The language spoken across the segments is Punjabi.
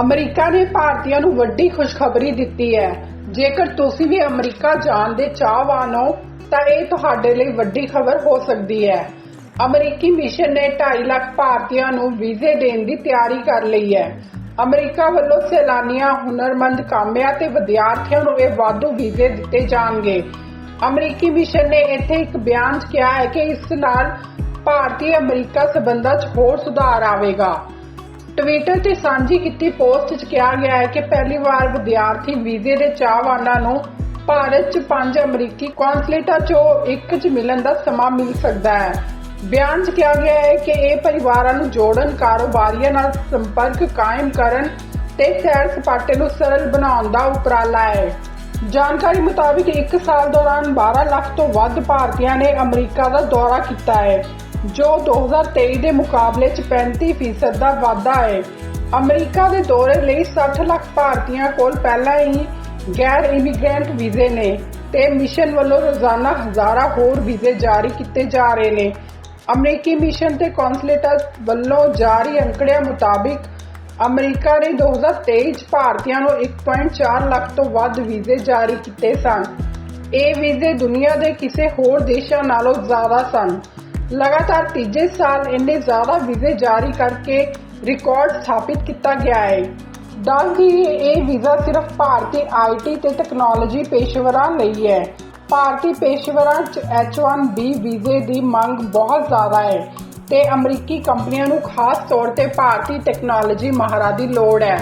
ਅਮਰੀਕਾ ਨੇ ਭਾਰਤੀਆਂ ਨੂੰ ਵੱਡੀ ਖੁਸ਼ਖਬਰੀ ਦਿੱਤੀ ਹੈ। ਜੇਕਰ ਤੁਸੀਂ ਵੀ ਅਮਰੀਕਾ ਜਾਣ ਦੇ ਚਾਹਵਾਨ ਹੋ, ਤਾਂ ਇਹ ਤੁਹਾਡੇ ਲਈ ਵੱਡੀ ਖਬਰ ਹੋ ਸਕਦੀ ਹੈ। ਅਮਰੀਕੀ ਮਿਸ਼ਨ ਨੇ 2.5 ਲੱਖ ਭਾਰਤੀਆਂ ਨੂੰ ਵੀਜ਼ੇ ਦੇਣ ਦੀ ਤਿਆਰੀ ਕਰ ਲਈ ਹੈ। ਅਮਰੀਕਾ ਵੱਲੋਂ ਸੈਲਾਨੀਆਂ, ਹੁਨਰਮੰਦ ਕਾਮਿਆਂ ਤੇ ਵਿਦਿਆਰਥੀਆਂ ਨੂੰ ਇਹ ਵਾਧੂ ਵੀਜ਼ੇ ਦਿੱਤੇ ਜਾਣਗੇ। ਅਮਰੀਕੀ ਮਿਸ਼ਨ ਨੇ ਇੱਥੇ ਇੱਕ ਬਿਆਨ 'ਚ ਕਿਹਾ ਹੈ ਕਿ ਇਸ ਨਾਲ ਭਾਰਤੀ ਅਮਰੀਕਾ ਸਬੰਧਾਂ 'ਚ ਹੋਰ ਸੁਧਾਰ ਆਵੇਗਾ। ਟਵਿੱਟਰ ਤੇ ਸਾਂਝੀ ਕੀਤੀ ਪੋਸਟ 'ਚ ਕਿਹਾ ਗਿਆ ਹੈ ਕਿ ਪਹਿਲੀ ਵਾਰ ਵਿਦਿਆਰਥੀ ਵੀਜ਼ੇ ਦੇ ਚਾਹਵਾਨਾਂ ਨੂੰ ਭਾਰਤ 'ਚ ਪੰਜ ਅਮਰੀਕੀ ਕੌਂਸਲੇਟਾਂ 'ਚੋਂ ਇੱਕ 'ਚ ਮਿਲਣ ਦਾ ਸਮਾਂ ਮਿਲ ਸਕਦਾ ਹੈ। ਬਿਆਨ 'ਚ ਕਿਹਾ ਗਿਆ ਹੈ ਕਿ ਇਹ ਪਰਿਵਾਰਾਂ ਨੂੰ ਜੋੜਨ, ਕਾਰੋਬਾਰੀਆਂ ਨਾਲ ਸੰਪਰਕ ਕਾਇਮ ਕਰਨ ਤੇ ਸੈਰ ਸਪਾਟੇ ਨੂੰ ਸਰਲ ਬਣਾਉਣ ਦਾ ਉਪਰਾਲਾ ਹੈ। ਜਾਣਕਾਰੀ ਮੁਤਾਬਿਕ 1 ਸਾਲ ਦੌਰਾਨ 12 ਲੱਖ ਤੋਂ ਵੱਧ ਭਾਰਤੀਆਂ ਨੇ ਅਮਰੀਕਾ ਦਾ ਦੌਰਾ ਕੀਤਾ ਹੈ। ਜੋ 2023 ਦੇ ਮੁਕਾਬਲੇ 'ਚ 35% ਦਾ ਵਾਧਾ ਹੈ। ਅਮਰੀਕਾ ਦੇ ਦੌਰੇ ਲਈ 60 ਲੱਖ ਭਾਰਤੀਆਂ ਕੋਲ ਪਹਿਲਾਂ ਹੀ ਗੈਰ ਇਮੀਗ੍ਰੈਂਟ ਵੀਜ਼ੇ ਨੇ ਤੇ ਮਿਸ਼ਨ ਵੱਲੋਂ ਰੋਜ਼ਾਨਾ ਹਜ਼ਾਰਾਂ ਹੋਰ ਵੀਜ਼ੇ ਜਾਰੀ ਕੀਤੇ ਜਾ ਰਹੇ ਨੇ। ਅਮਰੀਕੀ ਮਿਸ਼ਨ ਤੇ ਕੌਂਸਲੇਟਾਂ ਵੱਲੋਂ ਜਾਰੀ ਅੰਕੜਿਆਂ ਮੁਤਾਬਿਕ ਅਮਰੀਕਾ ਨੇ 2023 ਚ ਭਾਰਤੀਆਂ ਨੂੰ 1.4 ਲੱਖ ਤੋਂ ਵੱਧ ਵੀਜ਼ੇ ਜਾਰੀ ਕੀਤੇ ਸਨ। ਇਹ ਵੀਜ਼ੇ ਦੁਨੀਆ ਦੇ ਕਿਸੇ ਹੋਰ ਦੇਸ਼ਾਂ ਨਾਲੋਂ ਜ਼ਿਆਦਾ ਸਨ। ਲਗਾਤਾਰ ਤੀਜੇ ਸਾਲ ਇੰਨੇ ਜ਼ਿਆਦਾ ਵੀਜ਼ੇ ਜਾਰੀ ਕਰਕੇ ਰਿਕਾਰਡ ਸਥਾਪਿਤ ਕੀਤਾ ਗਿਆ ਹੈ ਦੱਸਦੀ ਇਹ ਵੀਜ਼ਾ ਸਿਰਫ ਭਾਰਤੀ ਆਈਟੀ ਤੇ ਟੈਕਨੋਲੋਜੀ ਪੇਸ਼ੇਵਰਾਂ ਲਈ ਹੈ ਭਾਰਤੀ ਪੇਸ਼ੇਵਰਾਂ 'ਚ H1B ਵੀਜ਼ੇ ਦੀ ਮੰਗ ਬਹੁਤ ਜ਼ਿਆਦਾ ਹੈ ਤੇ ਅਮਰੀਕੀ ਕੰਪਨੀਆਂ ਨੂੰ ਖਾਸ ਤੌਰ ਤੇ ਭਾਰਤੀ ਟੈਕਨੋਲੋਜੀ ਮਾਹਰਾਂ ਦੀ ਲੋੜ ਹੈ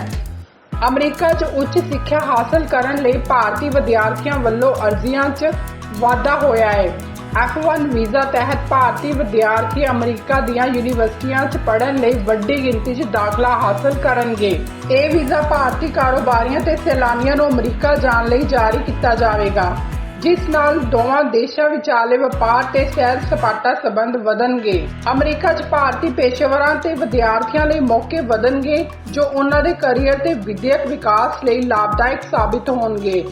ਅਮਰੀਕਾ 'ਚ ਉੱਚ ਸਿੱਖਿਆ ਹਾਸਲ ਕਰਨ ਲਈ ਭਾਰਤੀ ਵਿਦਿਆਰਥੀਆਂ ਵੱਲੋਂ ਅਰਜ਼ੀਆਂ 'ਚ ਵਾਧਾ ਹੋਇਆ ਹੈ F1 ਵੀਜ਼ਾ ਤਹਿਤ ਭਾਰਤੀ ਵਿਦਿਆਰਥੀ ਅਮਰੀਕਾ ਦੀਆਂ ਯੂਨੀਵਰਸਿਟੀਆਂ 'ਚ ਪੜ੍ਹਨ ਲਈ ਵੱਡੀ ਗਿਣਤੀ 'ਚ ਦਾਖਲਾ ਹਾਸਲ ਕਰਨਗੇ। ਇਹ ਵੀਜ਼ਾ ਭਾਰਤੀ ਕਾਰੋਬਾਰੀਆਂ ਤੇ ਸੈਲਾਨੀਆਂ ਨੂੰ ਅਮਰੀਕਾ ਜਾਣ ਲਈ ਜਾਰੀ ਕੀਤਾ ਜਾਵੇਗਾ, ਜਿਸ ਨਾਲ ਦੋਵਾਂ ਦੇਸ਼ਾਂ ਵਿਚਾਲੇ ਵਪਾਰ ਤੇ ਸੈਰ ਸਪਾਟਾ ਸੰਬੰਧ ਵਧਣਗੇ। ਅਮਰੀਕਾ 'ਚ ਭਾਰਤੀ ਪੇਸ਼ੇਵਰਾਂ ਤੇ ਵਿਦਿਆਰਥੀਆਂ ਲਈ ਮੌਕੇ ਵਧਣਗੇ, ਜੋ ਉਹਨਾਂ ਦੇ ਕੈਰੀਅਰ ਤੇ ਵਿਦਿਅਕ ਵਿਕਾਸ ਲਈ ਲਾਭਦਾਇਕ ਸਾਬਿਤ ਹੋਣਗੇ।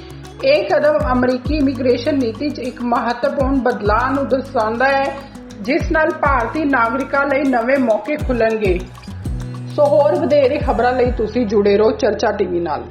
ਇਹ ਕਦਮ ਅਮਰੀਕੀ ਇਮੀਗ੍ਰੇਸ਼ਨ ਨੀਤੀ 'ਚ ਇੱਕ ਮਹੱਤਵਪੂਰਨ ਬਦਲਾਅ ਨੂੰ ਦਰਸਾਉਂਦਾ ਹੈ, ਜਿਸ ਨਾਲ ਭਾਰਤੀ ਨਾਗਰਿਕਾਂ ਲਈ ਨਵੇਂ ਮੌਕੇ ਖੁੱਲਣਗੇ। ਸੋ ਹੋਰ ਵਧੇਰੇ ਖਬਰਾਂ ਲਈ ਤੁਸੀਂ ਜੁੜੇ ਰਹੋ ਚਰਚਾ ਟੀਵੀ ਨਾਲ।